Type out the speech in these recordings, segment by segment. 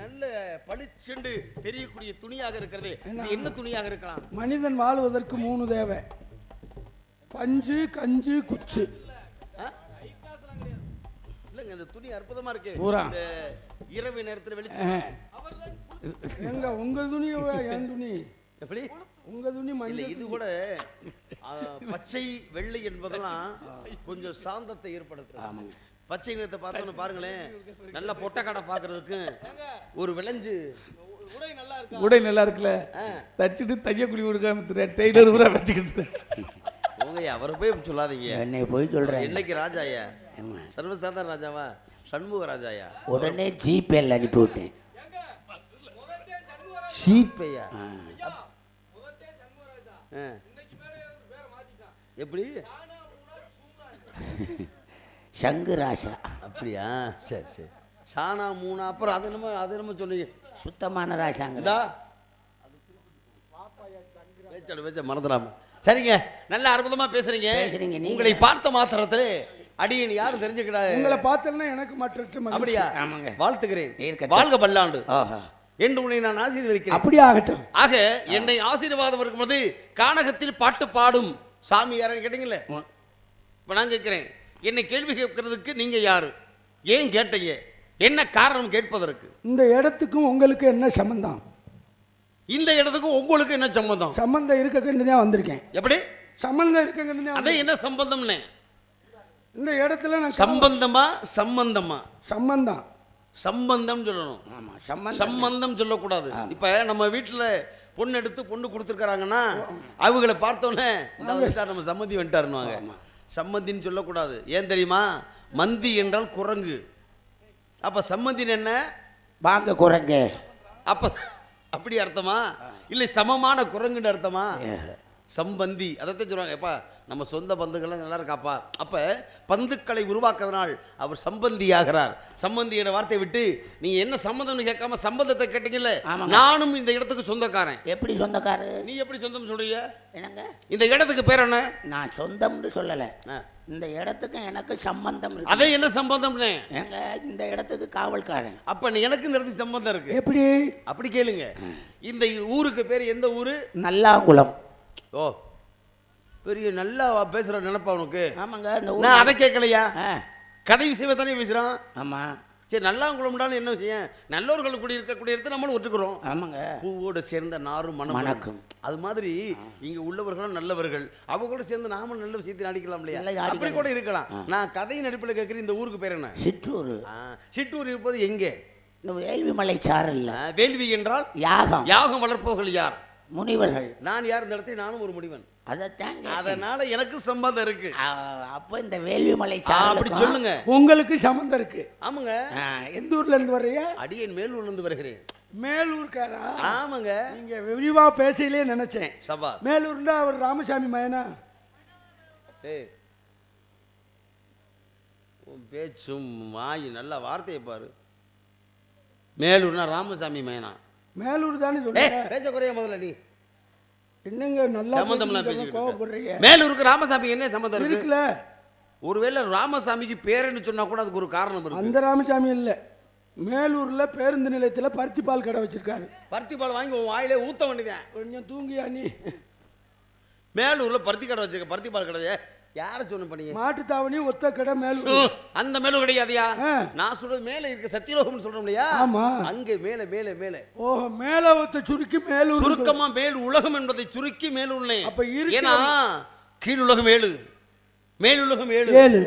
நல்ல பளிச்செண்டு தெரியக்கூடிய துணியாக இருக்கிறது. என்ன? துணியாக இருக்கலாம்? மனிதன் வாழ்வதற்கு மூணு தேவை. பஞ்சு கஞ்சு குச்சு? இல்லைங்க இந்த துணி அற்புதமா இருக்கு. இரவு நேரத்துல. வெளிச்சம் எங்க உங்க துணி என் துணி? எப்படி உங்க துணி மஞ்சள் இது கூட பச்சை வெள்ளை என்பதெல்லாம் கொஞ்சம் சாந்தத்தை ஏற்படுத்தும் பச்சை நிறத்தை பார்த்தோன்னு பாருங்களேன். நல்ல பொட்டக்கடை பார்க்கிறதுக்கு ஒரு விளைஞ்சு. உடை நல்லா இருக்குல்ல? தச்சுட்டு தையக்குடி கொடுக்காம டெய்லர் பூரா வச்சுக்கிட்டு உங்க அவரை போய் சொல்லாதீங்க. என்னை போய் சொல்கிறேன் என்னைக்கு ராஜாயா சர்வசாதாரண ராஜாவா? சண்முக ராஜாயா உடனே ஜிபேல அனுப்பிவிட்டேன் ஷீப்பையா ஆ. எப்படி? சங்கு ராசா அப்படியா? சரி சரி. ஷானா மூணா அப்புறம் அது என்னமோ அது என்னமோ சொன்னீங்க சுத்தமான ராசாங்க. பேச்ச மறந்துடாம. சரிங்க. நல்ல அற்புதமா பேசுறீங்க. பேசுறீங்க. உங்களை பார்த்த மாத்திரத்திலே அடியன் யாரும் தெரிஞ்சுக்கிடா உங்களை பார்த்தேன்னா எனக்கு மற்ற அப்படியா? ஆமாங்க. வாழ்த்துகிறேன் இருக்கட்டும். வாழ்க பல்லாண்டு. ஓஹோ என்று உன்னை நான் ஆசீர்வதிக்கிறேன். அப்படியே ஆகட்டும். ஆக என்னை ஆசீர்வாதம் இருக்கும்போது கானகத்தில் பாட்டு பாடும் சாமி யாருன்னு கேட்டீங்கல்ல இப்ப நான் கேட்கிறேன். என்னை கேள்வி கேட்கறதுக்கு நீங்க யாரு? ஏன் கேட்டீங்க? என்ன காரணம் கேட்பதற்கு? இந்த இடத்துக்கும் உங்களுக்கு என்ன சம்பந்தம்? இந்த இடத்துக்கு உங்களுக்கு என்ன சம்பந்தம்? சம்பந்தம் இருக்க தான் வந்திருக்கேன். எப்படி? சம்பந்தம் இருக்க தான் அதே என்ன சம்பந்தம்னே? இந்த இடத்துல நான் சம்பந்தமா சம்பந்தமா? சம்பந்தம். சம்பந்தம் சொல்லணும். ஆமாம் சம்பந்தம். சொல்லக்கூடாது. இப்ப நம்ம வீட்டுல பொண்ணு எடுத்து பொண்ணு கொடுத்துருக்காங்கன்னா அவங்கள பார்த்தோன்னே நம்ம சம்மந்தி வந்துட்டாருன்னுவாங்க. சம்மந்தின்னு சொல்லக்கூடாது. ஏன் தெரியுமா? மந்தி என்றால் குரங்கு. அப்ப சம்மந்தின்னு என்ன? வாங்க குரங்க. அப்ப அப்படி அர்த்தமா? இல்லை சமமான குரங்குன்னு அர்த்தமா? சம்பந்தி. அதைத்தான் சொல்லுவாங்க. எப்பா நம்ம சொந்த பந்துகள்லாம் நல்லா இருக்காப்பா அப்ப பந்துக்களை உருவாக்குறதுனால் அவர் சம்பந்தியாகிறார். சம்பந்தியோட வார்த்தையை விட்டு நீங்க என்ன சம்பந்தம்னு கேட்காம சம்பந்தத்தை கேட்டீங்கல்ல. நானும் இந்த இடத்துக்கு சொந்தக்காரன். எப்படி சொந்தக்காரு? நீ எப்படி சொந்தம் சொல்றீங்க? என்னங்க? இந்த இடத்துக்கு பேர் என்ன? நான் சொந்தம்னு சொல்லலை. இந்த இடத்துக்கு எனக்கு சம்பந்தம் இருக்கு. அதே என்ன சம்பந்தம்னு? ஏங்க இந்த இடத்துக்கு காவல்காரன். அப்ப நீ எனக்கு இந்த இடத்துக்கு சம்பந்தம் இருக்கு. எப்படி? அப்படி கேளுங்க. இந்த ஊருக்கு பேர் எந்த ஊரு? நல்லாங்குளம். ஓ பெரிய நல்லா பேசுற நினைப்பா உனக்கு. ஆமாங்க நான் அதை கேட்கலையா? கதை விஷயமே தானே பேசுறான் ஆமாம் சரி நல்லா குளம்டாலும் என்ன விஷயம்? நல்லவர்கள் கூடி இருக்கக்கூடிய இடத்தை நம்மளும் ஒத்துக்கிறோம். ஆமாங்க. பூவோட சேர்ந்த நாரும் மனம் மணக்கும். அது மாதிரி இங்க உள்ளவர்களும் நல்லவர்கள். அவங்க கூட சேர்ந்து நாமும் நல்ல விஷயத்தை நடிக்கலாம் இல்லையா? அப்படி. கூட இருக்கலாம். நான் கதையின் அடிப்பில் கேட்குறேன் இந்த ஊருக்கு பேர் என்ன? சிற்றூர். சிற்றூர் இருப்பது எங்கே? இந்த வேள்விமலை சாரல்ல. ஆ, வேள்வி என்றால்? யாகம். யாகம் வளர்ப்பவர்கள் யார்? முனிவர்கள். நான் யார் இந்த இடத்தை நானும் ஒரு முடிவன் அதைத்தாங்க அதனால எனக்கு சம்பந்தம் இருக்கு. அப்போ இந்த வேள்விமலை அப்படி சொல்லுங்க. உங்களுக்கு சம்பந்தம் இருக்கு. ஆமாங்க. எந்த ஊர்ல இருந்து வர்றீங்க? அடியன் மேலூர்ல இருந்து வருகிறேன். மேலூர்காரா? ஆமாங்க. நீங்க விரிவா பேசையிலே நினைச்சேன். சபா மேலூர்னா அவர் ராமசாமி மயனா ஏய் பேச்சும் வாய் நல்ல வார்த்தையை பாரு. மேலூர்னா ராமசாமி மேனா மேலூர் தானே ஏய் சொல்றீங்க பேச்ச குறைய முதல்ல நீ. என்னங்க நல்லா சம்பந்தம்லாம் பேசிக்கிட்டு. மேலூருக்கு ராமசாமி என்ன சம்பந்தம் இருக்கு? இருக்குல்ல. ஒருவேளை ராமசாமிக்கு பேருன்னு சொன்னா கூட அதுக்கு ஒரு காரணம் இருக்கு. அந்த ராமசாமி இல்ல. மேலூர்ல பேருந்து நிலையத்துல பருத்தி பால் கடை வச்சிருக்காரு. பருத்தி பால் வாங்கி உன் வாயிலே ஊத்த வேண்டியதான் கொஞ்சம் தூங்கியா நீ? மேலூர்ல பருத்தி கடை வச்சிருக்க பருத்தி பால் கடை யாரை சொன்ன பண்ணீங்க மாட்டு தாவணி ஒத்த கடை மேலூர் ஓ, அந்த மேலூர் கிடையாதுயா. நான் சொல்றது மேல இருக்க சத்தியலோகம்னு சொல்றோம் இல்லையா? ஆமா. அங்கே மேல மேல மேல. ஓஹோ மேல ஒத்த சுருக்கி மேலூர் சுருக்கமா மேல் உலகம் என்பதை சுருக்கி மேலுள்ளே அப்ப இருக்கிற- ஏன்னா கீழ் உலகம் ஏழு. மேல் உலகம் ஏழு. ஏழு.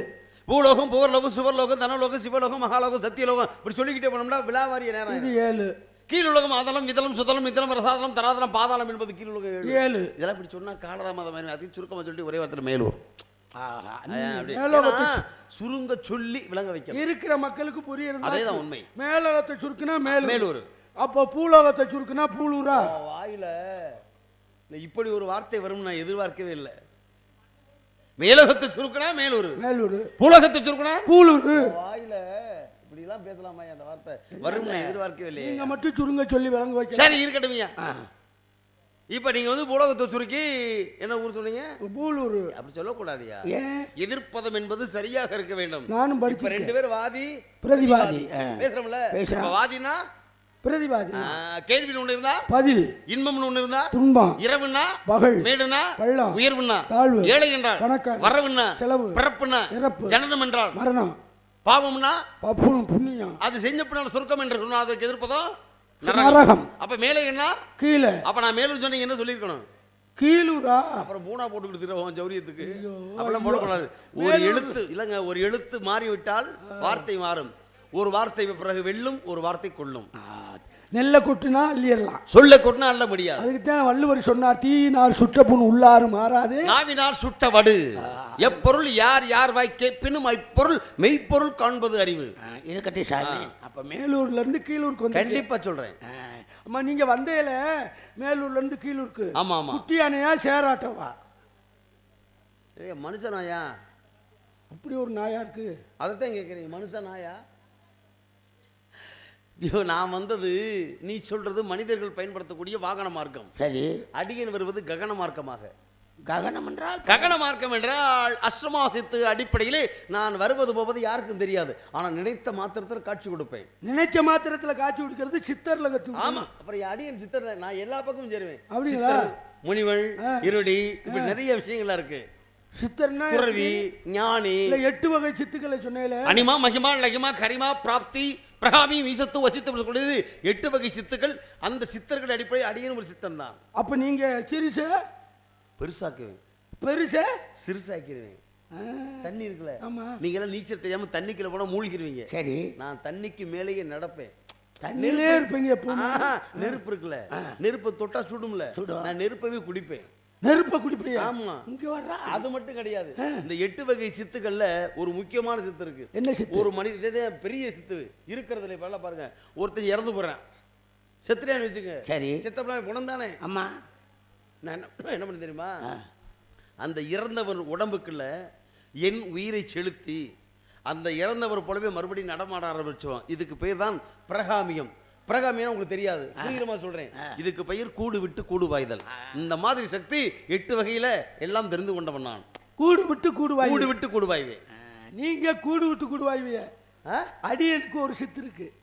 பூலோகம் புவர்லோகம் சுவர்லோகம் தனலோகம் சிவலோகம் மகாலோகம் சத்தியலோகம். இப்படி சொல்லிக்கிட்டே போனோம்னா விழாவாரிய நேரம் இது ஏழு. கீழ் உலகம் அதலம் இதலம் சுதலம் இதலம் ரசாதலம் தராதலம் பாதாளம் என்பது கீழ் உலகம் ஏழு. இதெல்லாம் இப்படி சொன்னா காலதாமதம் மாதிரி அதையும் சுருக்கமா சொல்லிட்டு ஒரே வார்த்தையில் மேலூர். ஆஹா. சுருங்க சொல்லி விளங்க வைக்கணும். இருக்கிற மக்களுக்கு புரியுறது அதேதான் உண்மை. மேலோகத்தை சுருக்குனா மேலூர். மேலூர். அப்போ பூலோகத்தை சுருக்குனா பூலூரா? வாயில. இப்படி ஒரு வார்த்தை வரும் நான் எதிர்பார்க்கவே இல்லை. மேலோகத்தை சுருக்கனா மேலூர். மேலூர். புலகத்தை சுருக்கனா பூலூர். வாயில. இப்படி எல்லாம் பேசலாமா அந்த வார்த்தை? வரும் நான் எதிர்பார்க்கவே இல்லையே. நீங்க மட்டும் சுருங்க சொல்லி விளங்க வைக்க சரி இருக்கட்டும்யா இப்ப நீங்க வந்து புலகத்தை சுருக்கி என்ன ஊர் சொன்னீங்க? பூலூர். அப்படி சொல்லக்கூடாதுயா? எதிர்ப்பதம் என்பது சரியாக இருக்க வேண்டும். நானும் படிச்சிருக்கேன் ரெண்டு பேரும் வாதி பிரதிவாதி. பேசுறோம்ல? வாதினா? பிரதிபாதி ஆ, கேள்வின்னு ஒண்ணு இருந்தா? பதில். இன்பம்னு ஒண்ணு இருந்தா? துன்பம். இரவுன்னா? பகல். மேடுனா பள்ளம் உயர்வுன்னா? தாழ்வு. ஏழை என்றால் பணக்காரன். வரவுன்னா? செலவு. பிறப்புன்னா? இறப்பு. ஜனனம் என்றால் மரணம். பாவம்னா? புண்ணியம். அது செஞ்ச பின்னால் சொர்க்கம் என்று சொன்னா அதுக்கு எதிர்ப்பதும் நரகம். அப்ப மேலே என்ன? கீழே. அப்ப நான் மேலும் சொன்னீங்க என்ன சொல்லியிருக்கணும்? கீழூரா? அப்புறம் மூணா போட்டுக்கிட்டு திருவோம் ஜௌரியத்துக்கு அப்படிலாம் போடக்கூடாது. ஒரு எழுத்து இல்லைங்க ஒரு எழுத்து மாறிவிட்டால் வார்த்தை மாறும். ஒரு வார்த்தை பிறகு வெல்லும் ஒரு வார்த்தை கொள்ளும். நெல்லை கொட்டுனா அள்ளிடலாம். சொல்ல கொட்டினா அல்ல முடியாது. அதுக்கு தான் வள்ளுவர் சொன்னார் தீயினார் சுற்றப்புண் உள்ளாறு மாறாது. நாவினால் சுட்ட வடு. எப்பொருள் யார் யார் வாய் கேட்பினும் அப்பொருள் மெய்ப்பொருள் காண்பது அறிவு. ஆ, இருக்கட்டும் சாமி. அப்ப மேலூர்ல இருந்து கீழூருக்கு வந்து கண்டிப்பா சொல்றேன். அம்மா நீங்க வந்தேல மேலூர்ல இருந்து கீழூருக்கு. ஆமா ஆமா. குட்டி யானையா சேராட்டவா? ஏய் மனுஷனாயா? அப்படி ஒரு நாயா இருக்கு. அதைத்தான் கேட்குறீங்க மனுஷனாயா? ஐயோ நான் வந்தது நீ சொல்றது மனிதர்கள் பயன்படுத்தக்கூடிய வாகன மார்க்கம். சரி. அடியன் வருவது ககன மார்க்கமாக. ககனம் என்றால் ககன மார்க்கம் என்றால் அஷ்டமாசித்து அடிப்படையிலே நான் வருவது போவது யாருக்கும் தெரியாது. ஆனா நினைத்த மாத்திரத்தில் காட்சி கொடுப்பேன். நினைச்ச மாத்திரத்துல காட்சி குடிக்கிறது சித்தர்ல கத்து ஆமா. அப்புறம் அடியன் சித்தர். நான் எல்லா பக்கமும் சேருவேன். அப்படிங்களா? சித்தர், முனிவன் இருடி இப்படி நிறைய விஷயங்களா இருக்கு. சித்தர்னா துறவி ஞானி. இல்ல எட்டு வகை சித்துக்களை சொன்னேல. அனிமா மகிமா லகிமா கரிமா பிராப்தி பிரகாமி வீசத்து வசித்து சொல்லுது எட்டு வகை சித்துக்கள். அந்த சித்தர்கள் அடிப்படை அடியன் ஒரு சித்தன் தான் அப்ப நீங்க சிறுச? பெருசாக்குவேன். பெருச? சிறுசாக்கிடுவேன். தண்ணி இருக்குல்ல? ஆமா. நீங்க எல்லாம் நீச்சல் தெரியாம தண்ணிக்குள்ள போனா மூழ்கிடுவீங்க. சரி. நான் தண்ணிக்கு மேலேயே நடப்பேன். தண்ணியிலே இருப்பீங்க நெருப்பு இருக்குல்ல. நெருப்பை தொட்டா சுடும்ல. சுடும். நான் நெருப்பவே குடிப்பேன். நெருப்ப குடிப்பீங்க ஆமா. இங்க வர்றா. அது மட்டும் கிடையாது. இந்த எட்டு வகை சித்துக்கள்ல ஒரு முக்கியமான சித்து இருக்கு. என்ன சித்து? ஒரு மனித பெரிய சித்து இருக்கிறதுல இப்ப பாருங்க. ஒருத்தன் இறந்து போறான். செத்துறியான்னு வச்சுங்க சரி. செத்தப்பலாம் குணம் தானே அம்மா நான் என்ன என்ன பண்ண தெரியுமா? அந்த இறந்தவர் உடம்புக்குள்ள என் உயிரை செலுத்தி அந்த இறந்தவர் போலவே மறுபடியும் நடமாட ஆரம்பிச்சோம் இதுக்கு பேர் தான் பிரகாமியம். பிரகாமியம் உங்களுக்கு தெரியாது. புரியுறமா சொல்றேன். இதுக்கு பெயர் கூடு விட்டு கூடு வாய்தல். இந்த மாதிரி சக்தி எட்டு வகையில எல்லாம் தெரிந்து கொண்டவன் நான். கூடு விட்டு கூடு வாய் கூடு விட்டு கூடு வாய்வே. நீங்க கூடு விட்டு கூடு வாய்விய? அடியனுக்கு ஒரு சித்து இருக்கு.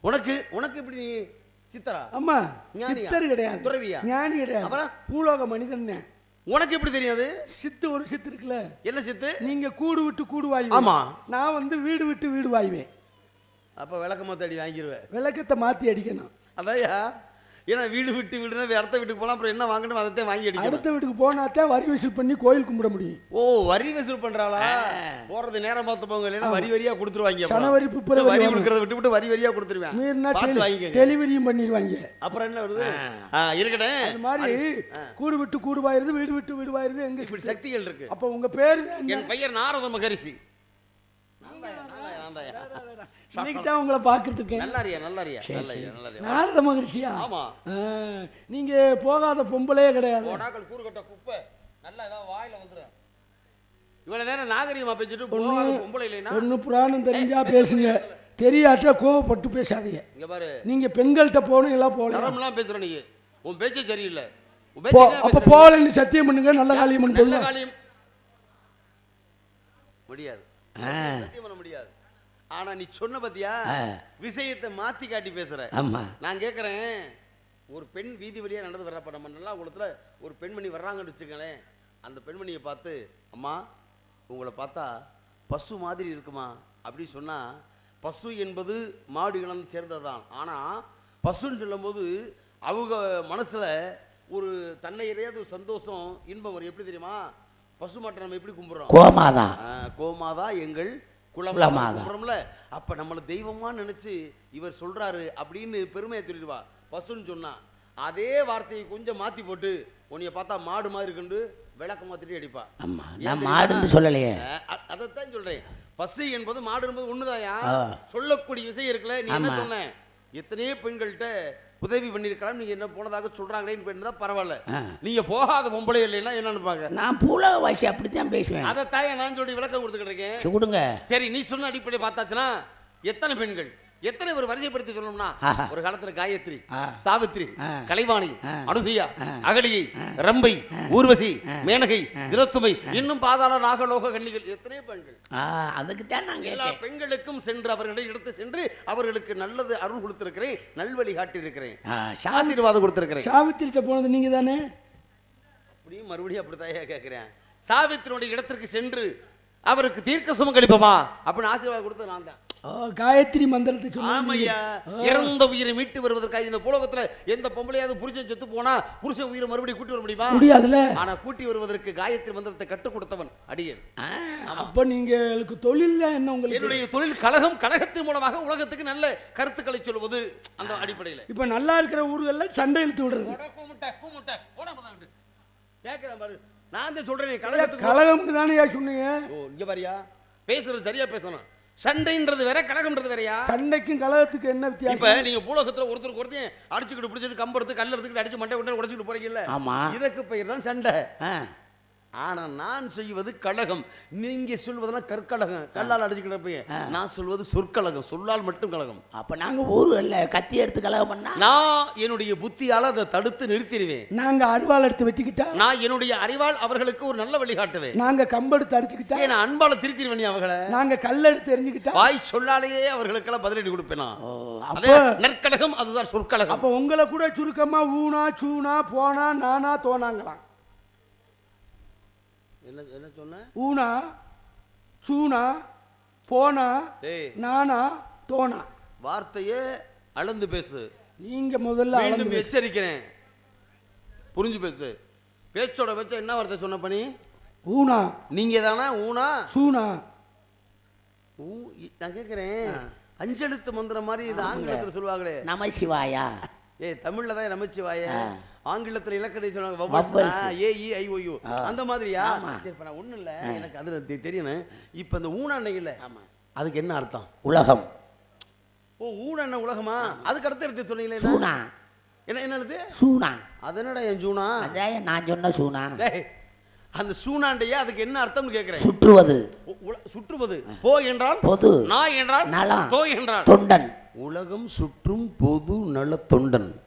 உனக்கு உனக்கு எப்படி நீ சித்தரா? ஆமா? சித்தர் கிடையாது. துறவியா? ஞானி கிடையாது. அப்புறம்? பூலோக மனிதன். உனக்கு எப்படி தெரியாது சித்து ஒரு சித்து இருக்குல்ல. என்ன சித்து? நீங்க கூடு விட்டு கூடு வாய்வே. ஆமா. நான் வந்து வீடு விட்டு வீடு வாய்வேன். அப்ப விளக்கமா தேடி வாங்கிடுவேன் விளக்கத்தை மாத்தி அடிக்கணும். அதையா? ஏன்னா வீடு விட்டு வீடுனா அடுத்த வீட்டுக்கு போனா அப்புறம் என்ன வாங்கணும் அதை வாங்கி அடிக்கணும். அடுத்த வீட்டுக்கு போனாத்தான் வரி வசூல் பண்ணி கோயில் கும்பிட முடியும். ஓ வரி வசூல் பண்றாளா? போறது நேரம் பார்த்து போங்க இல்லைன்னா வரி வரியா கொடுத்துருவாங்க. சனவரி, பிப்ரவரி வரி. கொடுக்கறத விட்டு விட்டு வரி வரியா கொடுத்துருவேன். டெலிவரியும் பண்ணிடுவாங்க. அப்புறம் என்ன வருது? இருக்கட்டும். அது மாதிரி கூடு விட்டு கூடு வாயிருது வீடு விட்டு வீடு வாயிருது எங்க? சக்திகள் இருக்கு. அப்ப உங்க பேரு தான்? என் பெயர் நாரத மகரிஷி நான் தான்யா, நான் தான்யா. இன்னைக்கு தான் உங்களை பார்க்கறதுக்கு. நல்லா இருக்கியா நல்லா இருக்கியா நல்லா இருக்கியா, நல்லா இருக்கியா நாரத மகிழ்ச்சியா ஆமா. நீங்க போகாத பொம்பளையே கிடையாது. போடாக்கள் கூறு கட்ட குப்பை. நல்லா ஏதாவது வாயில வந்துடும் இவ்வளவு நேரம் நாகரிகமா பேசிட்டு போகாத பொம்பளை இல்லைன்னா? ஒண்ணு புராணம் தெரிஞ்சா பேசுங்க. தெரியாட்ட கோவப்பட்டு பேசாதீங்க. இங்க பாரு. நீங்க பெண்கள்கிட்ட போகணும் எல்லாம் போகலாம் தரம்லாம் பேசுற நீ. உன் பேச்சே சரியில்லை. அப்ப போகலன்னு சத்தியம் பண்ணுங்க நல்ல காரியம் நல்ல பண்ணுங்க. காரியம். முடியாது. சத்தியம் பண்ண முடியாது. ஆனா நீ சொன்ன பத்தியா. விஷயத்தை மாத்தி காட்டி பேசுற. ஆமா. நான் கேட்குறேன் ஒரு பெண் வீதி வழியா நடந்து வர்றப்ப நம்ம நல்லா குளத்துல ஒரு பெண்மணி வர்றாங்கன்னு வச்சுக்கங்களேன். அந்த பெண்மணியை பார்த்து அம்மா உங்களை பார்த்தா பசு மாதிரி இருக்குமா? அப்படின்னு சொன்னா பசு என்பது மாடு இனம் சேர்ந்ததுதான். ஆனா பசுன்னு சொல்லும்போது அவங்க மனசுல ஒரு தன்னை ஒரு சந்தோஷம் இன்பம் வரும். எப்படி தெரியுமா? பசு மாட்டை நம்ம எப்படி கும்பிடுறோம்? கோமாதா. கோமாதா எங்கள் குலமாதா அப்ப நம்மள தெய்வமா நினைச்சு இவர் சொல்றாரு அப்படின்னு பெருமையை சொல்லிடுவா. பசுன்னு சொன்னா அதே வார்த்தையை கொஞ்சம் மாத்தி போட்டு உன்னைய பார்த்தா மாடு மாதிரி இருக்குண்டு விளக்க மாத்திட்டு அடிப்பா. ஆமா ஏன் நான்? மாடுன்னு சொல்லலையே. அதைத்தான் சொல்றேன். பசு என்பது மாடு என்பது ஒண்ணுதாயா? ஆ. சொல்லக்கூடிய விஷயம் இருக்குல்ல நீ என்ன. சொன்ன? எத்தனையோ பெண்கள்கிட்ட உதவி பண்ணிருக்கலாம் நீங்க என்ன போனதாக சொல்றாங்களேன்னு தான் பரவாயில்ல. ஆ. நீங்க போகாத பொம்பளை இல்லைன்னா என்ன நினைப்பாங்க? நான் பூலக வாசி அப்படித்தான் பேசுவேன். அதைத்தான் நான் சொல்லி விளக்கம் கொடுத்துக்கிட்டு இருக்கேன். கொடுங்க. சரி நீ சொன்ன அடிப்படையை பார்த்தாச்சுன்னா எத்தனை பெண்கள்? எத்தனை பேர் வரிசைப்படுத்தி சொல்லணும்னா. ஒரு காலத்துல காயத்ரி. சாவித்ரி. கலைவாணி. அனுசுயா. அகலியை ரம்பை ஊர்வசி. மேனகை திலத்துமை இன்னும் பாதாள நாகலோக கன்னிகள் எத்தனை பெண்கள் அதுக்கு தான் நான் எல்லா பெண்களுக்கும் சென்று அவர்களை எடுத்து சென்று அவர்களுக்கு நல்லது அருள் கொடுத்திருக்கிறேன் நல்வழி காட்டியிருக்கிறேன் ஆ, சாமி ஆசீர்வாதம் கொடுத்திருக்கிறேன் சாவித்திரிட்ட போனது நீங்க தானே அப்படியும் மறுபடியும் அப்படித்தான் கேட்கிறேன் சாவித்திரியுடைய இடத்திற்கு சென்று அவருக்கு தீர்க்க சுமங்கலிப்பமா அப்படின்னு ஆசீர்வாதம் கொடுத்தது நான் தான் காயத்ரி மந்திரத்தை சொன்னீங்க ஆமையா இறந்த உயிரை மீட்டு வருவதற்காக இந்த புலகத்துல எந்த பொம்பளையாவது புருஷன் செத்து போனா புருஷன் உயிரை மறுபடியும் கூட்டி வர முடியுமா? முடியாதுல ஆனா கூட்டி வருவதற்கு காயத்ரி மந்திரத்தை கற்றுக் கொடுத்தவன் அடியேன். அப்ப நீங்களுக்கு தொழில்ல என்ன உங்களுக்கு? என்னுடைய தொழில் கழகம் கழகத்தின் மூலமாக உலகத்துக்கு நல்ல கருத்துக்களை சொல்வது அந்த அடிப்படையில். இப்ப நல்லா இருக்கிற ஊர்கள்ல சண்டை இழுத்து விடுறது கேட்கிறேன் பாரு. நான் தான் சொல்றேன் கழகத்துக்கு கழகம்னு தானே சொன்னீங்க? இங்க பாரியா? பேசுறது சரியா பேசணும். சண்டைன்றது வேற கழகம்ன்றது வேறயா? சண்டைக்கும் கழகத்துக்கு என்ன இப்ப வித்தியாசம் நீங்க பூலோகத்துல ஒருத்தருக்கு ஒருத்தன் அடிச்சுக்கிட்டு பிடிச்சது கம்பெடுத்து கல்ல எடுத்துக்கிட்டு அடிச்சு மண்டை கொண்டு உடைச்சுக்கிட்டு போறீங்கல்ல? ஆமா. இதற்கு பெயர் தான் சண்டை. ஆ, ஆனா நான் செய்வது கழகம். நீங்க சொல்வதெல்லாம் கற்கழகம். கல்லால் அடிச்சுக்கிட்டு நான் சொல்வது சொற்கழகம். சொல்லால் மட்டும் கழகம். அப்ப நாங்க ஊருகள்ல கத்தி எடுத்து கலகம் பண்ணா? நான் என்னுடைய புத்தியால அதை தடுத்து நிறுத்திடுவேன். நாங்க அருவாள் எடுத்து வெட்டிக்கிட்டா? நான் என்னுடைய அறிவால் அவர்களுக்கு ஒரு நல்ல வழிகாட்டுவேன் நாங்க கம்பெடுத்து அடிச்சுக்கிட்டா? நான் அன்பால திருத்திடுவேன் நீ அவங்கள. நாங்க கல் எடுத்து எரிஞ்சுக்கிட்டா வாய் சொல்லாலேயே அவர்களுக்கெல்லாம் பதிலடி கொடுப்பேன் நற்கழகம் அதுதான் சொற்கழகம். அப்ப உங்களை கூட சுருக்கமா ஊனா சூனா போனா நானா தோணாங்களாம் என்ன என்ன சொன்ன? ஊனா சூனா போனா நானா தோணா வார்த்தையே அளந்து பேசு. நீங்க முதல்ல மீண்டும் எச்சரிக்கிறேன். புரிஞ்சு பேசு. பேச்சோட பேச்ச என்ன வார்த்தை சொன்ன பண்ணி ஊனா. நீங்க தானே? ஊனா? சூனா. ஊ நான் கேட்கிறேன் அஞ்செழுத்து மந்திரம் மாதிரி இது ஆங்கிலத்தில் சொல்லுவாங்களே. நம சிவாயா ஏய் தமிழ்ல தான் நமச்சிவாய. ஆங்கிலத்துல இலக்கணை சொன்னாங்க Vowels. Vowels A E I O U ஆ. அந்த மாதிரியா. சரி இப்ப நான் ஒண்ணும் இல்ல. எனக்கு அதுல தெ- தெரியணும். இப்ப இந்த ஊனாண்டையில ஆமா. அதுக்கு என்ன அர்த்தம்? உலகம். ஓ ஊன உலகமா? அதுக்கு அடுத்த எடுத்து சொன்னீங்களே? சூனா. என்ன என்னது சூனா. அதனடா என் ஜூனா அதான் நான் சொன்ன சூனா. அந்த சூனாண்டையா அதுக்கு என்ன அர்த்தம்னு கேக்குறேன். சுற்றுவது. சுற்றுவது. போ என்றால்? பொது. நான் என்றால்? நலம். தோ என்றால்? தொண்டன். உலகம் சுற்றும் பொது நல தொண்டன்.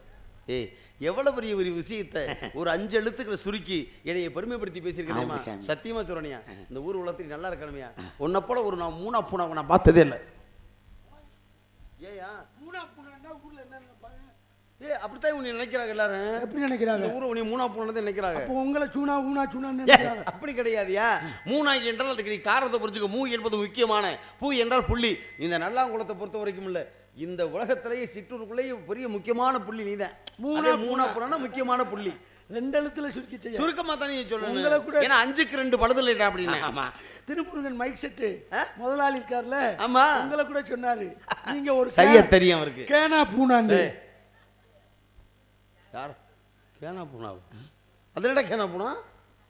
ஏய் எவ்வளவு பெரிய ஒரு விஷயத்தை ஒரு அஞ்சு எழுத்துக்களை சுருக்கி என்னைய பெருமைப்படுத்தி பேசியிருக்கேன். சத்தியமா சொல்றனியா இந்த ஊர் உலகத்துக்கு நல்லா இருக்கணுமியா. உன்னை போல ஒரு நான் மூணா பூனா நான் பார்த்ததே இல்லை. ஏயா ஏ அப்படித்தான் உன்னை நினைக்கிறாங்க எல்லாரும். எப்படி நினைக்கிறாங்க? இந்த ஊரை உன்னை மூணா பூனா நினைக்கிறாங்க. உங்களை சூனா ஊனா சூனான்னு ஏ, நினைக்கிறாங்க. அப்படி கிடையாதுயா. மூணா என்றால் அதுக்கு நீ காரணத்தை புரிஞ்சுக்க. மூ என்பது முக்கியமான பூ என்றால் புள்ளி. இந்த நல்லாங்குளத்தை பொறுத்த வரைக்கும் இல்ல. இந்த உலகத்திலேயே சிற்றூருக்குள்ளேயே பெரிய முக்கியமான புள்ளி நீதான். மூணா மூணா மூணா முக்கியமான புள்ளி. ரெண்டு எழுத்துல சுருக்கி செய்ய. சுருக்கமா தான் நீ உங்களை சொல்லணும் கூட- ஏன்னா அஞ்சுக்கு ரெண்டு படுதல் இல்லை அப்படின்னு. ஆமா. Thirumurugan mike set? முதலாளி இருக்கார்ல ஆமா. உங்களை கூட சொன்னாரு. நீங்க ஒரு சரியா தெரியும் அவருக்கு. கேனா பூனாண்டு. யார்? கேனா பூனா அதனடா கேனா பூனா?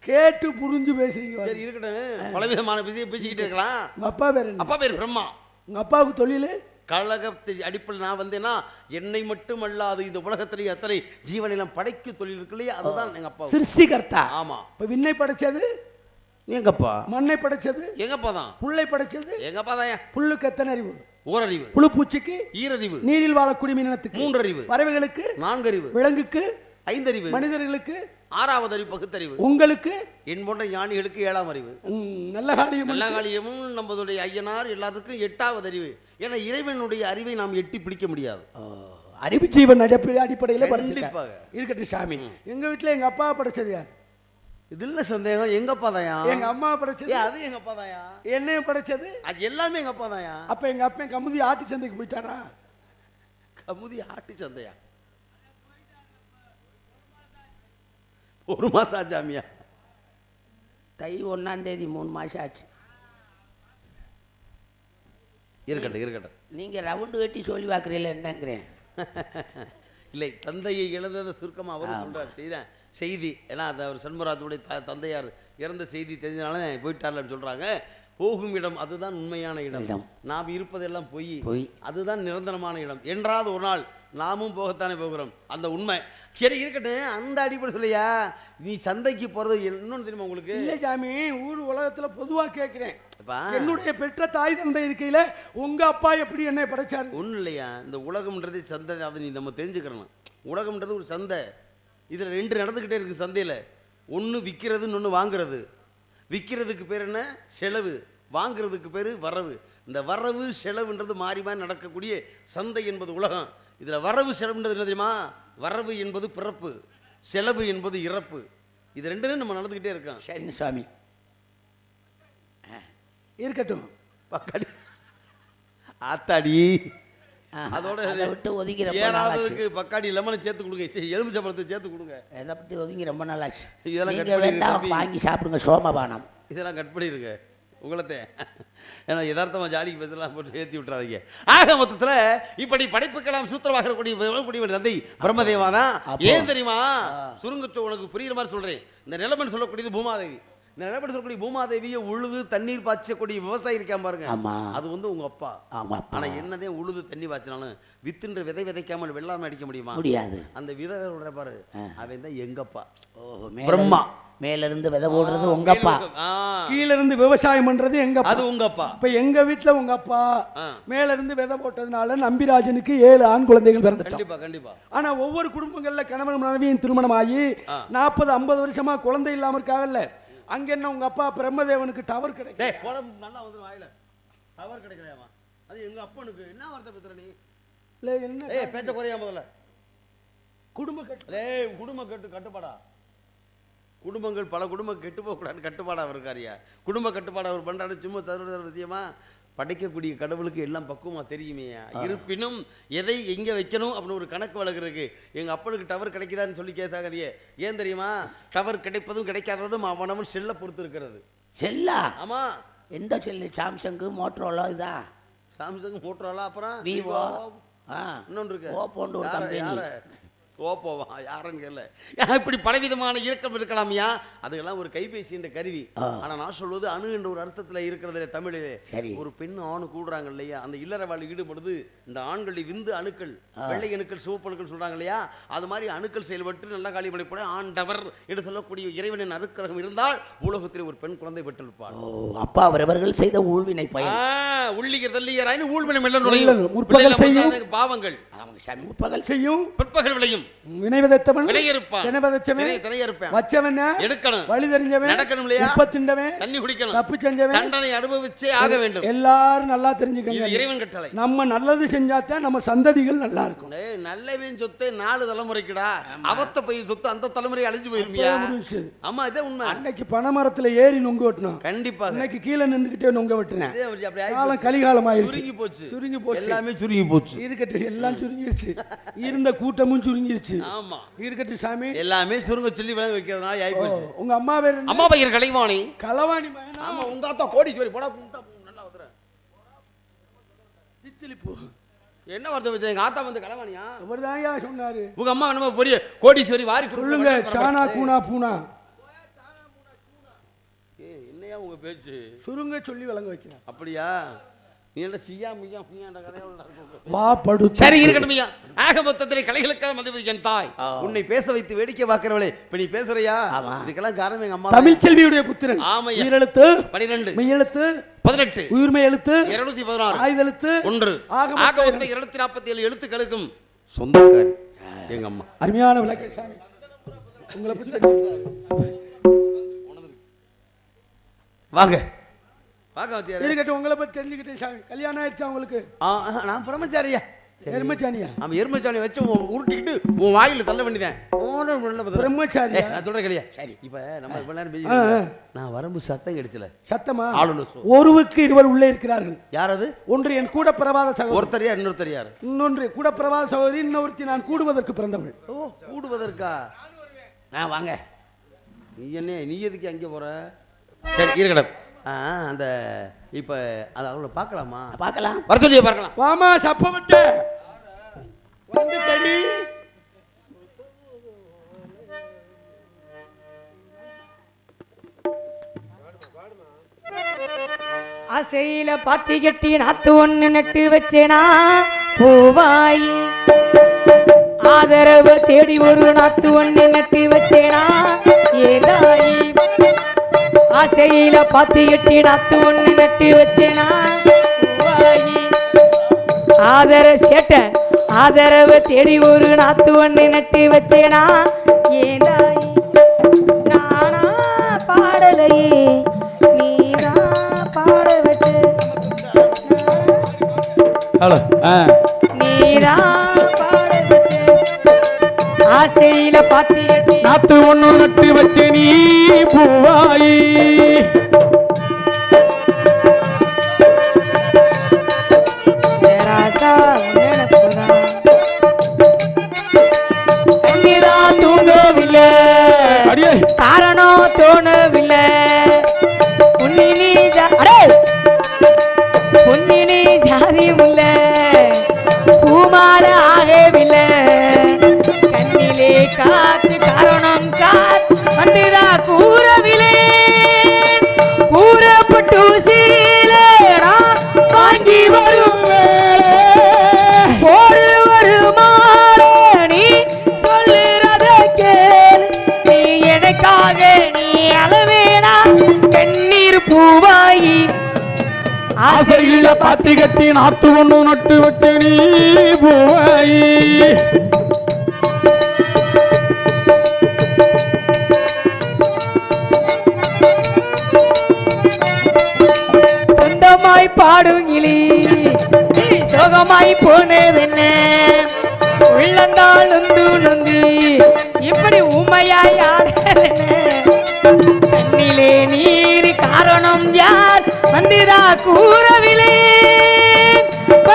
கேட்டு புரிஞ்சு பேசுறீங்க. சரி இருக்கட்டும். பல விதமான விஷயம் பேசிக்கிட்டு இருக்கலாம். அப்பா பேர் அப்பா பேர் பிரம்மா. உங்க அப்பாவுக்கு தொழில்? கழகத்தை அடிப்பில் நான் வந்தேன்னா என்னை மட்டுமல்லாது இந்த உலகத்திலேயே அத்தனை ஜீவனிலம் படைக்கு தொழில் இருக்கு இல்லையா? அதுதான் எங்க அப்பா. சிருஷ்டிகர்த்தா. ஆமா. இப்ப விண்ணை படைச்சது? எங்கப்பா? மண்ணை படைச்சது? எங்கப்பா தான்? புல்லை படைச்சது? எங்கப்பா தான்? புல்லுக்கு எத்தனை அறிவு. ஓரறிவு. புழு பூச்சிக்கு ஈரறிவு. நீரில் வாழக்கூடிய மீனத்துக்கு மூன்றறிவு. பறவைகளுக்கு நான்கறிவு. விலங்குக்கு ஐந்தறிவு. மனிதர்களுக்கு ஆறாவது அறிவு பகுத்தறிவு. உங்களுக்கு என் போன்ற ஞானிகளுக்கு ஏழாம் அறிவு. நல்ல காரியம் நல்ல காளியமும் நமதுடைய ஐயனார் எல்லாத்துக்கும் எட்டாவது அறிவு. ஏன்னா இறைவனுடைய அறிவை நாம் எட்டி பிடிக்க முடியாது. அறிவு ஜீவன் அடிப்படை அடிப்படையில் படிச்சிருக்காங்க இருக்கட்டும் சாமி. எங்க வீட்டுல எங்க அப்பா படைச்சது யார் இதுல சந்தேகம்? எங்கப்பா தாயா? எங்க அம்மா படைச்சது? அது எங்க அப்பா தாயா? என்னைய படைச்சது? அது எல்லாமே எங்க அப்பா தாயா? அப்ப எங்க அப்பா கமுதி ஆட்டு சந்தைக்கு போயிட்டாரா? கமுதி ஆட்டு சந்தையா ஒரு மாசம் ஆச்சாமியா தை ஒன்னாம் தேதி மூணு மாசம் ஆச்சு. இருக்கட்டும் இருக்கட்டும். நீங்க ரவுண்டு கட்டி சொல்லி பார்க்குறீங்கள என்னங்கிறேன். இல்லை தந்தையை இழந்ததை சுருக்கமாக அவர் சொல்றார். செய்தேன் செய்தி ஏன்னா அது அவர் சண்முகராஜனுடைய த தந்தையார் இறந்த செய்தி தெரிஞ்சனால போயிட்டார்லன்னு சொல்றாங்க. போகும் இடம் அதுதான் உண்மையான இடம். இடம். நாம் இருப்பதெல்லாம் பொய். பொய். அதுதான் நிரந்தரமான இடம். என்றாவது ஒரு நாள் நாமும் போகத்தானே போகிறோம். அந்த உண்மை. சரி இருக்கட்டும். அந்த அடிப்படை சொல்லையா? நீ சந்தைக்கு போறது இன்னொன்னு தெரியுமா உங்களுக்கு? இல்லை சாமி ஊர் உலகத்துல பொதுவா கேட்கிறேன். என்னுடைய பெற்ற தாய் தந்தை இருக்கையில உங்க அப்பா எப்படி என்னை படைச்சாரு? ஒன்றும் இல்லையா? இந்த உலகம்ன்றது சந்தை அதை நீ நம்ம தெரிஞ்சுக்கிறணும். உலகம்ன்றது ஒரு சந்தை. இதில் ரெண்டு நடந்துக்கிட்டே இருக்கு சந்தையில். ஒன்று விற்கிறதுன்னு ஒன்று வாங்குறது. விற்கிறதுக்கு பேர் என்ன? செலவு. வாங்குறதுக்கு பேர் வரவு. இந்த வரவு செலவுன்றது மாறி மாறி நடக்கக்கூடிய சந்தை என்பது உலகம். இதில் வரவு செலவுன்றது என்ன தெரியுமா? வரவு என்பது பிறப்பு செலவு என்பது இறப்பு. இது ரெண்டுமே நம்ம நடந்துக்கிட்டே இருக்கோம். சரிங்க சுவாமி இருக்கட்டும். பக்காடி. ஆத்தாடி. அதோட அதை விட்டு ஒதுங்கி ஏறாததுக்கு பக்காடி லெமனை சேர்த்து கொடுங்க. சரி, எலுமிச்சை பழத்தை சேர்த்து கொடுங்க. எதை பற்றி ஒதுங்கி ரொம்ப நாளாச்சு. இதெல்லாம் பண்ணிடுங்க வேண்டாம். வாங்கி சாப்பிடுங்க சோமபானம். இதெல்லாம் கட் பண்ணிருங்க. உங்களத்தே. ஏன்னா யதார்த்தமா ஜாலிக்கு பேசலாம் போட்டு ஏற்றி விட்டுறாதீங்க. ஆக மொத்தத்தில் இப்படி படைப்புக்கெல்லாம் சூத்திரமாக கூடிய தந்தை பிரம்மதேவா தான். ஏன் தெரியுமா? சுருங்கச்சோ உனக்கு புரியுற மாதிரி சொல்றேன். இந்த நிலமன் சொல்லக்கூடியது பூமாதேவி. இந்த நிலமன் சொல்லக்கூடிய பூமாதேவியை உழுது தண்ணீர் பாய்ச்சக்கூடிய விவசாயி இருக்காம பாருங்க. ஆமா. அது வந்து உங்க அப்பா. ஆமா அப்பா. ஆனா என்னதே உழுது தண்ணி பாய்ச்சினாலும் வித்துன்ற விதை விதைக்காமல் வெள்ளாமை அடிக்க முடியுமா? முடியாது. அந்த விதை விடுற பாரு அவன் தான் எங்கப்பா ஓஹோ பிரம்மா. மேல இருந்து விதை போடுறது உங்கப்பா ஆ, கீழ இருந்து விவசாயம் பண்றது எங்க அப்பா. அது உங்க அப்பா. இப்ப எங்க வீட்டுல உங்க அப்பா. மேல இருந்து விதை போட்டதுனால நம்பிராஜனுக்கு ஏழு ஆண் குழந்தைகள் பிறந்துட்டான் கண்டிப்பா கண்டிப்பா. ஆனா ஒவ்வொரு குடும்பங்கள்ல கணவன் மனைவியும் திருமணம் ஆகி நாற்பது ஐம்பது வருஷமா குழந்தை இல்லாம இருக்காங்கல்ல. அங்க என்ன உங்க அப்பா பிரம்மதேவனுக்கு டவர் டேய் போட நல்லா வந்து வாயில. டவர் கிடைக்கலையாமா அது எங்க அப்பனுக்கு. என்ன வார்த்தை பேசுற நீ? இல்ல என்ன ஏய் பேச்ச குறையா முதல்ல. குடும்ப கட்டு டேய் குடும்ப கட்டு கட்டுப்பாடா. குடும்பங்கள் பல குடும்பம் கெட்டு போகக்கூடாது கட்டுப்பாடா அவர் இருக்காரியா குடும்ப கட்டுப்பாடு அவர் பண்றாரு. சும்மா தருவது சத்தியமா படைக்கக்கூடிய கடவுளுக்கு எல்லாம் பக்குவமா தெரியுமேயா இருப்பினும் எதை எங்க வைக்கணும் அப்படின்னு ஒரு கணக்கு வழக்கு இருக்கு எங்க அப்பனுக்கு டவர் கிடைக்குதான்னு சொல்லி கேசாகறியே ஏன் தெரியுமா? டவர் கிடைப்பதும் கிடைக்காததும் அவனவன் செல்ல பொறுத்து இருக்கிறது. செல்லா? ஆமா. எந்த செல்லு? சாம்சங்கு மோட்டரோலா இதா? சாம்சங் மோட்டரோலா அப்புறம் விவோ. ஆ. இன்னொன்று இருக்கு. ஓப்போன்னு ஒரு கம்பெனி ஓப்போவா யாருன்னு கேள்ல இப்படி பலவிதமான இயக்கம் இருக்கலாமையா? அதுக்கெல்லாம் ஒரு கைபேசி என்ற கருவி. ஆ. ஆனா நான் சொல்வது அணு என்ற ஒரு அர்த்தத்துல இருக்கிறதுல தமிழிலே. ஒரு பெண் ஆணு கூடுறாங்க இல்லையா? அந்த இல்லற வாழ் ஈடுபடுது இந்த ஆண்களுடைய விந்து அணுக்கள் வெள்ளை அணுக்கள் சிவப்பு அணுக்கள் சொல்றாங்க இல்லையா? அது மாதிரி அணுக்கள் செயல்பட்டு நல்ல காலி பண்ணி ஆண்டவர் என்று சொல்லக்கூடிய இறைவனின் அனுக்கிரகம் இருந்தால் உலகத்தில் ஒரு பெண் குழந்தை பெற்றிருப்பாள். ஓ அப்பா அவரவர்கள் செய்த ஊழ்வினை பயன். உள்ளிகர் தள்ளியராயின்னு ஊழ்வினை மெல்ல நுழையும். முற்பகல் செய்யும். பாவங்கள். முற்பகல் செய்யும். பிற்பகல் விளையும். வினை விதைத்தவன் வினையிருப்பான். வினை விதைச்சவன் வினை திரையறுப்பான் வச்சவன் எடுக்கணும். வழி தெரிஞ்சவன் நடக்கணும் இல்லையா? உப்பத்திண்டவன் தண்ணி குடிக்கணும். தப்பு செஞ்சவன் தண்டனை அனுபவிச்சே ஆக வேண்டும். எல்லாரும் நல்லா தெரிஞ்சுக்கங்க. இறைவன் கட்டளை. நம்ம நல்லது செஞ்சாதான் நம்ம சந்ததிகள் நல்லா இருக்கும். டேய், நல்லவன் சொத்து நாலு தலைமுறைக்குடா. அவத்த போய் சொத்து அந்த தலைமுறை அழிஞ்சு போயிருமியா. ஆமா இதே உண்மை. அன்னைக்கு பனைமரத்துல ஏறி நொங்க வெட்டணும் கண்டிப்பாக அன்னைக்கு கீழே நொங்க வெட்டினேன். காலம். கலிகாலம் ஆயிருச்சு. சுருங்கி போச்சு. சுருங்கி போச்சு. எல்லாமே சுருங்கி போச்சு. இருக்கட்டும் எல்லாம் சுருங்கிருச்சு. இருந்த கூட்டமும் சுருங்கிருச்சு ஆமா. இருக்கட்டும் சாமி. எல்லாமே சுருங்க சொல்லி விளங்க வைக்கிறதுனால ஆகி போச்சு. உங்க அம்மா பேர்? அம்மா பையன் கலைவாணி. களவாணி மகனா? ஆமா உங்க ஆத்தா கோடீஸ்வரி. போடா நல்லா வந்துடுறேன் தித்திலிப்பூ என்ன வார்த்தை எங்க ஆத்தா வந்து கலைவாணியா? அவர் சொன்னாரு. உங்க அம்மா என்னமோ பெரிய கோடீஸ்வரி வாரி சொல்லுங்க. சானா கூனா பூனா என்னையா உங்க பேச்சு? சுருங்க சொல்லி விளங்க வைக்கிறேன். அப்படியா? நீ என்ன செய்யா முய்யா புய்யாண்ட கதையோட வா படு சரி இருக்கட்டும் ஐயா ஆக மொத்தத்தில் கலைகளுக்காக மதிப்பது என் தாய். உன்னை பேச வைத்து வேடிக்கை பார்க்கிறவளே இப்ப நீ பேசுறியா? ஆமா. இதுக்கெல்லாம் காரணம் எங்க அம்மா தமிழ் செல்வியுடைய புத்திரன். ஆமையா. உயிரெழுத்து. பனிரெண்டு. மெய்யெழுத்து. பதினெட்டு. உயிர்மை எழுத்து. இருநூத்தி பதினாறு. ஆயுதெழுத்து ஒன்று. ஆக மொத்தம் இருநூத்தி நாற்பத்தி ஏழு எழுத்துக்களுக்கும் சொந்தக்காரி. எங்க அம்மா. அருமையான விளக்க உங்களை. வாங்க. வாங்க. இருக்கட்டும் உங்களை பத்தி தெரிஞ்சுக்கிட்டேன் சாமி. கல்யாணம் ஆயிடுச்சா உங்களுக்கு? நான் பிரம்மச்சாரியா? சரி. எருமச்சானியா ஆமா எருமச்சாணி வச்சு உருட்டிக்கிட்டு உன் வாயில தள்ள வேண்டியதான் ஏய், நான் சொல்றேன் கேளியா சரி. இப்ப நம்ம இவ்வளவு நேரம். நான் வரும்போது சத்தம் கிடைச்சல. சத்தமா? ஆளுநர். ஒருவுக்கு இருவர் உள்ளே இருக்கிறார்கள். யார் அது? ஒன்று என் கூட பிரபாத சகோதரி. ஒருத்தர் யார் இன்னொருத்தர் யார்? இன்னொன்று கூட பிரபாத சகோதரி இன்னொருத்தி நான் கூடுவதற்கு பிறந்தவள். ஓ கூடுவதற்கா? ஆ வாங்க. நீ என்ன நீ எதுக்கு அங்கே போற? சரி இருக்கட்டும். ஆ அந்த இப்ப அதை அவளை பார்க்கலாமா? பார்க்கலாம். வர சொல்லியே பார்க்கலாம். வாமா சப்பவட்டு வந்து கடி ஆசையில பாத்தி கட்டி நாத்து ஒண்ணு நட்டு வச்சேனா பூவாய். ஆதரவு தேடி ஒரு நாத்து ஒண்ணு நட்டு வச்சேனா ஏதாயி. ஆசையில பாத்தி கட்டி நாத்து ஒண்ணு நட்டு வச்சேனா பூவாயி. ஆதர சேட்டை. ஆதரவு தேடி ஒரு நாத்து ஒண்ணு நட்டு வச்சேனா? ஏதாயி நானா பாடலையே நீதான் பாட வச்ச. ஹலோ ஆ. நீதான் பாட வச்ச. ஆசையில பாத்தி நாத்து ஒண்ணு நட்டு வச்ச நீ பூவாயி. காரணம் பாத்தி கட்டி நட்டு விட்டு நீ சொந்தமாய் பாடும் கிளி நீ சோகமாய் போனதென்ன? உள்ளந்தால் உந்து நொந்து இப்படி உமையாய் ஆடலென்ன? கண்ணிலே நீர் காரணம் யார்? வந்திரா கூறவில்லை.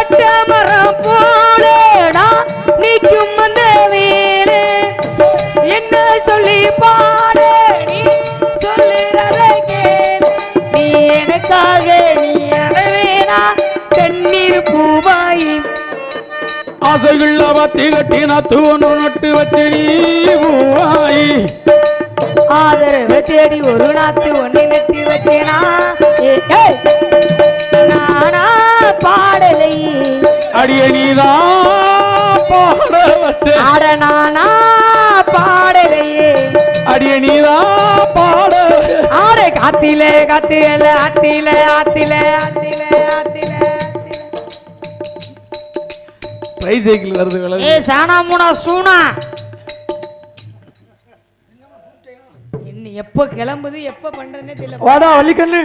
பட்ட. மரம் போடடா நீக்கும் அந்த வேலே. என்ன சொல்லி பாட நீ? சொல்லுறத கேளு. நீ எனக்காக நீ அழவேனா? கண்ணீர் பூவாயி. ஆசைகள் பாத்தி கட்டி நாத்து ஒண்ணு நட்டு வச்ச நீ பூவாயி. ஆதரவு தேடி ஒரு நாத்து ஒண்ணு நட்டு வச்சேனா! நானா பாடலை அடிய நீதான் பாட வச்ச. நானா பாடலையே. அடிய நீதான் பாட ஆட காத்தில காத்தில ஆத்தில ஆத்தில ஆத்தில ஆத்தில ட்ரை சைக்கிள் வருது ஏ சானா மூனா சூனா எப்போ கிளம்புது எப்போ பண்றதுன்னே தெரியல. வாடா வள்ளிக்கண்ணு.